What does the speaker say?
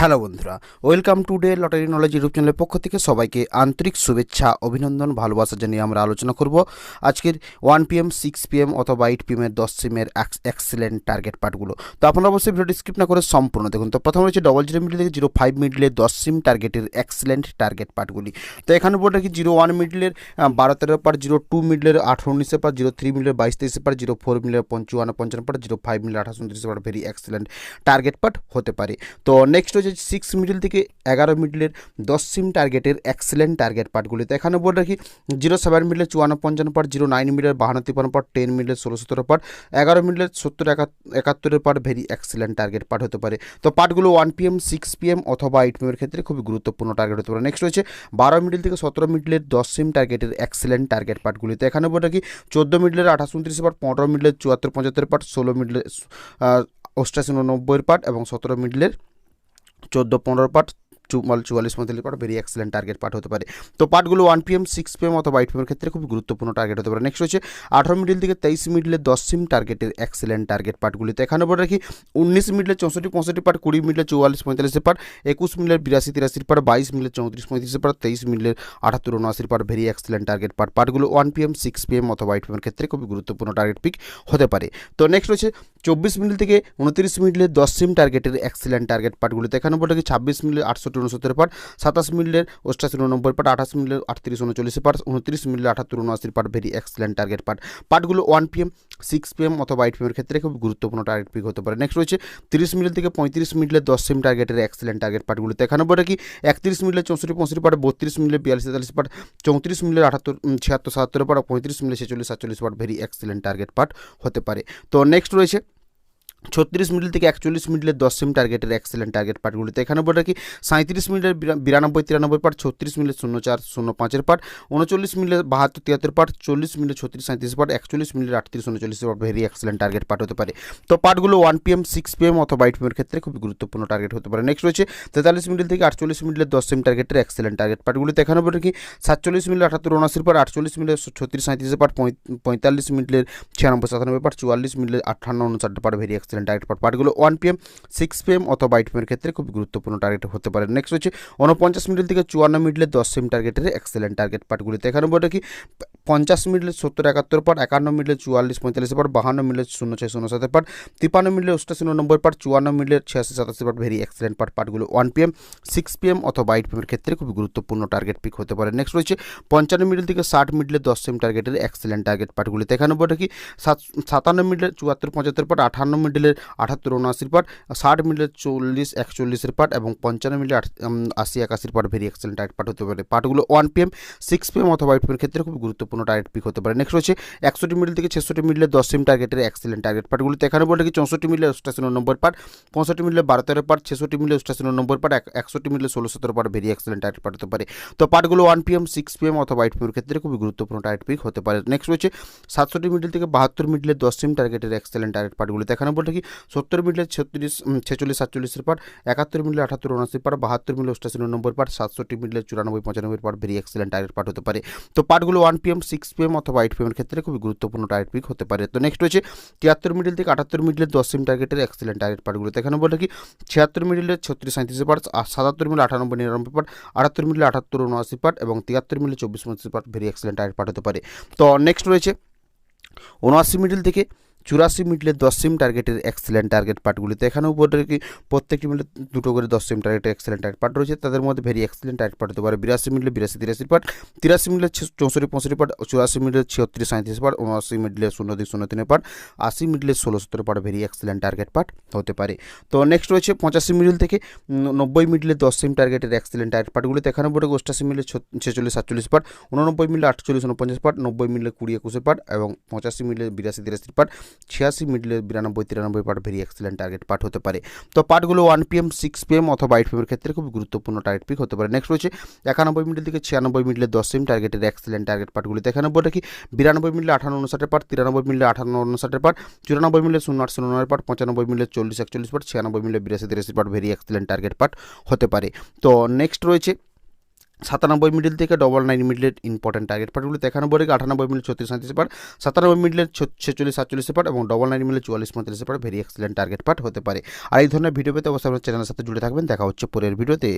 Hello বন্ধুরা, welcome today lottery knowledge YouTube চ্যানেলের পক্ষ থেকে সবাইকে আন্তরিক শুভেচ্ছা, অভিনন্দন, ভালোবাসা জানিয়ে আমরা আলোচনা করব আজকের ওয়ান পিএম সিক্স পিএম অথবা এইট পিএমের দশ সিমের এক্সেলেন্ট টার্গেট পার্টগুলো তো আপনারা অবশ্যই ভিডিওটি স্কিপ না করে সম্পূর্ণ দেখুন। তো প্রথম রয়েছে ডবল জিরো মিডলে জিরো ফাইভ মিডলে দশ সিম টার্গেটের এক্সেলেন্ট টার্গেট পার্টগুলি তো এখানে বলতে কি জিরো ওয়ান মিডলের বারো তেরো পার জিরো টু মিডলের আঠারো উনিশে পার জিরো থ্রি মিডলের বাইশ তেইশে পার জিরো ফোর মিডলের পঞ্চান্ন পঞ্চান্ন পার জিরো ফাইভ মিডলের আঠাশ উনত্রিশে পার ভেরি এক্সেলেন্ট টার্গেট পার্ট হতে পারে। তো নেক্সট হচ্ছে সিক্স মিডল থেকে এগারো মিডলের দশ সিম টার্গেটের এক্সেলেন্ট টার্গেট পার্টগুলিতে এখানে বলে রাখি জিরো সেভেন মিডলের চুয়ান্ন পঞ্চান্ন পার জিরো নাইন মিডলের বাহান্ন তিপ্পান্ন পার টেন মিডলের ষোলো সতেরো পার, এগারো মিডলের সত্তর একাত্তরের পার ভেরি এক্সেলেন্ট টার্গেট পার্ট হতে পারে। তো পার্টগুলো ওয়ান পিএম সিক্স পিএম অথবা এইট পিএমের ক্ষেত্রে খুবই গুরুত্বপূর্ণ টার্গেট হতে পারে। নেক্সট রয়েছে, বারো মিডল থেকে সতেরো মিডলের দশ সিম টার্গেটের এক্সেলেন্ট টার্গেট পার্টগুলিতে এখানে বলে রাখি, চোদ্দ মিডলের আঠাশ উনত্রিশ পার, পনেরো মিডলের চুয়াত্তর পঁচাত্তর পার, ষোলো মিডলের অষ্টাশি উননব্বইয়ের পার্ট এবং সতেরো মিডলের চোদ্দ, পনেরো পার্ট চুয়াল, চুয়াল্লিশ পঁয়তাল্লিশ part very excellent target part হতে পারে। তো পার্টগুলো ওয়ান পিএম সিক্স পিএম অথবা এইট পিএমের ক্ষেত্রে খুব গুরুত্বপূর্ণ টার্গেট হতে পারে। নেক্সট হচ্ছে আঠারো মিডিল থেকে তেইশ মিডলে দশ সিম টার্গেটের এক্সেলেন্ট টার্গেট পার্টগুলিতে এখানে বলে রাখি, উনিশ মিডলে চৌষট্টি, পঁয়ষট্টি পার্ট কুড়ি মিডলে চুয়াল্লিশ, পঁয়তাল্লিশের পার্ট একুশ মিডলের বিরাশি, তিরাশির পার্ট বাইশ মিডলে চৌত্রিশ, পঁয়ত্রিশের পার্ট তেইশ মিডলের আঠাত্তর উনআশির part very excellent target part পার্টগুলো ওয়ান পিএম সিক্স পিএম অথবা এইট পিএমের ক্ষেত্রে খুবই গুরুত্বপূর্ণ টার্গেট পিক হতে পারে। তো নেক্সট রয়েছে চব্বিশ মিনিট থেকে উনত্রিশ মিনিটে দশ সিম টার্গেটের এক্সিলেন্ট টার্গেট পার্টগুলিতে এখানে বলে রাখি ছাব্বিশ মিনিটে আটষট্টি, উনসত্তর পার্ট সাতাশ মিনিটের অষ্টাশি, উননব্বই পার্ট আঠাশ মিনিটের আটত্রিশ, উনচল্লিশ পার্ট উনত্রিশ মিনিটে আঠাত্তর উনআশির part very excellent target part পার্টগুলো ওয়ান পিএম সিক্স পিএম অথবা এইট পিএমের ক্ষেত্রে খুব গুরুত্বপূর্ণ টার্গেট পিক হতে পারে। নেক্সট রয়েছে তিরিশ মিনিট থেকে পঁয়ত্রিশ মিনিটে দশ সিম টার্গেটের এক্সিলেন্ট টার্গেট পার্টগুলিতে এখানে বলে রাখি একত্রিশ মিনিটে চৌষট্টি, পঁয়ষট্টি পার্ট বত্রিশ মিনিটে বিয়াল্লিশ, তেতাল্লিশ পার্ট চৌত্রিশ মিনিটের আঠাত্তর ছিয়াত্তর, সাতাত্তর পার্ট পঁয়ত্রিশ মিনিটে ছেচল্লিশ, সাতচল্লিশ part very excellent target part হতে পারে। তো নেক্সট রয়েছে ছত্রিশ মিনিট থেকে একচল্লিশ মিনিটের দশ সিম টার্গেটের এক্সেলেন্ট টার্গেট পার্টগুলিতে এখানে বলে রাখি সাঁত্রিশ মিনিটের বিরানব্বই, তিরানব্বই পার্ট ছত্রিশ মিনিট শূন্য চার, শূন্য পাঁচের পার্ট উনচল্লিশ মিনিটের বাহাত্তর, তিয়াত্তর পার্ট চল্লিশ মিনিট ছত্রিশ সাঁত্রিশ পার্ট একচল্লিশ মিনিট আটত্রিশ, উনচল্লিশ part very excellent target part হতে পারে। তো পার্টগুলো ওয়ান পিএম সিক্স পিএম অথবা এইট পিএমের ক্ষেত্রে খুবই গুরুত্বপূর্ণ টার্গেট হতে পারে। নেক্সট রয়েছে, তেতাল্লিশ মিনিট থেকে আটচল্লিশ মিনিটের দশ সিম টার্গেটের এক্সেলেন্ট টার্গেট পার্টগুলিতে এখানে বলে রাখি, সাতচল্লিশ মিনিট আটাত্তর, উনআশির পার্ট আটচল্লিশ মিনিট ছত্রিশ সাঁত্রিশ পার্ট পঁয়তাল্লিশ মিনিটের ছিয়ানব্বই, সাতানব্বই পার্ট চুয়াল্লিশ মিনিটের আটান্ন উনষাট part very excellent target part পার্টগুলো ওয়ান পিএম সিক্স পিএম অথবা এইট পিএমের ক্ষেত্রে খুব গুরুত্বপূর্ণ টার্গেট হতে পারে। নেক্সট হচ্ছে উনপঞ্চাশ মিনিট থেকে চুয়ান্ন মিনিটে দশ সিম টার্গেটের এক্সেলেন্ট টার্গেট পার্টগুলিতে এখানে বলে কি, পঞ্চাশ মিনিটে সত্তর একাত্তর পার একান্ন মিনিটে চুয়াল্লিশ পঁয়তাল্লিশ পার বাহান্ন মিনিটে শূন্য ছয় শূন্য সাতের পার তিপ্পান্ন মিনিটে অষ্টাশি নব্বই পার চুয়ান্ন মিনিটে ছিয়াশি সাতাশি পার ভেরি এক্সেলেন্ট পার্ট পার্টগুলো ওয়ান পিএম সিক্স পিএম অথবা এইট পিএমের ক্ষেত্রে খুব গুরুত্বপূর্ণ টার্গেট পিক হতে পারে। নেক্সট রয়েছে পঞ্চান্ন মিনিট থেকে ষাট মিনিটে দশ সিম টার্গেটের এক্সেলেন্ট টার্গেট পার্টগুলিতে এখানে বলে সাত, সাতান্ন মিনিটে চুয়াত্তর পঁচাত্তর পার আঠান্ন মিনিটের আঠাত্তর উনআশির পার ষাট মিনিটে চল্লিশ একচল্লিশের পার্ট এবং পঞ্চান্ন মিনিটে আশি একাশির part very excellent target part হতে পারে। পার্টগুলো ওয়ান পিএম সিক্স পিএম অথবা এইট পিএমের ক্ষেত্রে খুব গুরুত্বপূর্ণ টার্গেট পিক হতে পারে। নেক্সট রয়েছে একষট্টি মিনিট থেকে ছেষট্টি মিনিটে দশ সিম টার্গেটের এক্সেলেন্ট টার্গেট পার্টগুলিতে এখানে বলে কি চৌষট্টি মিনিটে অষ্টাশি নম্বর পার্ট পঁয়ষট্টি মিনিটে বারো তেরো পার্ট ছেষট্টি মিনিটে অষ্টাশি নম্বর পার্ট একষট্টি মিনিটে ষোলো সতেরো part very excellent target part হতে পারে। তো পার্টগুলো ওয়ান পিএম সিক্স পিএম অথবা এইট পিএমের ক্ষেত্রে খুবই গুরুত্বপূর্ণ টার্গেট পিক হতে পারে। নেক্সট রয়েছে সাতষট্টি মিনিট থেকে বাহাত্তর মিনিটে দশ সিম টার্গেটের এক্সেলেন্ট টার্গেট পার্টগুলিতে এখানে বলে কি? সত্তর মিনিটে ছত্রিশ ছেচল্লিশ, সাতচল্লিশের পার একাত্তর মিনিটে আঠাত্তর উনআশি পার বাহাত্তর মিনিটে অষ্টাশি নম্বর পার সাতষট্টি মিনিটে চুরানব্বই, পঁচানব্বই পার ভেরি এক্সেলেন্ট টার্গেট পার্ট হতে পারে। তো পার্টগুলো ওয়ান পিএম সিক্স পিএম অথবা এইট পিএমের ক্ষেত্রে খুবই গুরুত্বপূর্ণ টার্গেট পিক হতে পারে। তো নেক্সট রয়েছে তিয়াত্তর মিডিল থেকে আটাত্তর মিডিলের দশ সিম টার্গেটের এক্সেলেন্ট টার্গেট পার্টগুলো এখানে বলে কি, ছিয়াত্তর মিডিলের ছত্রিশ সাঁত্রিশ পার্ট সাতাত্তর মিলে আটানব্বই, নিরানব্বই পার্ট, আটাত্তর মিলে আটাত্তর, উনআশি পার্ট এবং তিয়াত্তর মিলে চব্বিশ, পঁচিশ part very excellent target part হতে পারে। তো নেক্সট রয়েছে, উনআশি মিডিল থেকে চুরাশি মিনিটে দশ সিম টার্গেটের এক্সেলেন্ট টার্গেট পার্টগুলিতে এখানেও কি প্রত্যেকটি মিনিটে দুটো করে দশ সিম টার্গেটের এক্সেলেন্ট টার্গেট পার্ট রয়েছে তাদের মধ্যে ভেরি এক্সেলেন্ট টার্গেট পার্ট হতে পারে বিরাশি মিনিটে বিরাশি তিরাশি পার্ট তিরাশি মিনিটে চৌষট্টি পঁয়ষট্টি পার্ট চুরাশি মিনিটে ছিয়ত্রিশ সাঁত্রিশ পার্ট উনআশি মিনিটে শূন্য দুই শূন্য তিনের পার্ট আশি মিনিটে ষোলো সতেরো part very excellent target part হতে পারে তো নেক্সট রয়েছে পঁচাশি মিনিট থেকে নব্বই মিনিটে দশ সিম টার্গেটের এক্সেলেন্ট টার্গেট পার্টগুলিতে এখানে বলে অষ্টাশি মিনিটে ছেচল্লিশ সাতচল্লিশ পার্ট উননব্বই মিনিটে আটচল্লিশ উনপঞ্চাশ পার্ট নব্বই মিনিটে কুড়ি একুশের পার্ট এবং পঁচাশি মিনিটে বিরাশি তিরাশি পার্ট ছিয়াশি মিনিটে বিরানব্বই, তিরানব্বই part very excellent target part হতে পারে। তো পার্টগুলো ওয়ান পিএম সিক্স পিএম অথবা এইট পিএমের ক্ষেত্রে খুব গুরুত্বপূর্ণ টার্গেট পিক হতে পারে। নেক্সট রয়েছে একানব্বই মিনিট থেকে ছিয়ানব্বই মিনিটে দশ সিম টার্গেটের এক্সেলেন্ট টার্গেট পার্টগুলিতে একানব্বই রাখি বিরানব্বই মিনিটে আঠান্ন, উনষাটের পার্ট, তিরানব্বই মিনিটে আঠান্ন, উনষাটের পার্ট, চুরানব্বই মিনিটে শূন্য আট শূন্য নয় পার্ট, পঁচানব্বই মিনিটে চল্লিশ, একচল্লিশ পার্ট, ছিয়ানব্বই মিনিটে বিরাশি, তিরাশি part very excellent target part হতে পারে। তো নেক্সট রয়েছে সাতানব্বই মিডিল থেকে ডবল নাইন মিডিলের ইম্পর্টেন্ট টার্গেট পার্টগুলো একানব্বই থেকে আটানব্বই মিডিল ছত্রিশ সাঁত্রিশ পার সাতানব্বই মিডিলের ছেচল্লিশ সাতচল্লিশ পার এবং ডবল নাইন মিডিলের চুয়াল্লিশ পঁয়তাল্লিশ পার ভেরি এক্সিলেন্ট টার্গেট পার্ট হতে পারে। আর এই ধরনের ভিডিও পেতে অবশ্যই আপনার চ্যানেলের সাথে জুড়ে থাকবেন। দেখা হচ্ছে পরের ভিডিওতে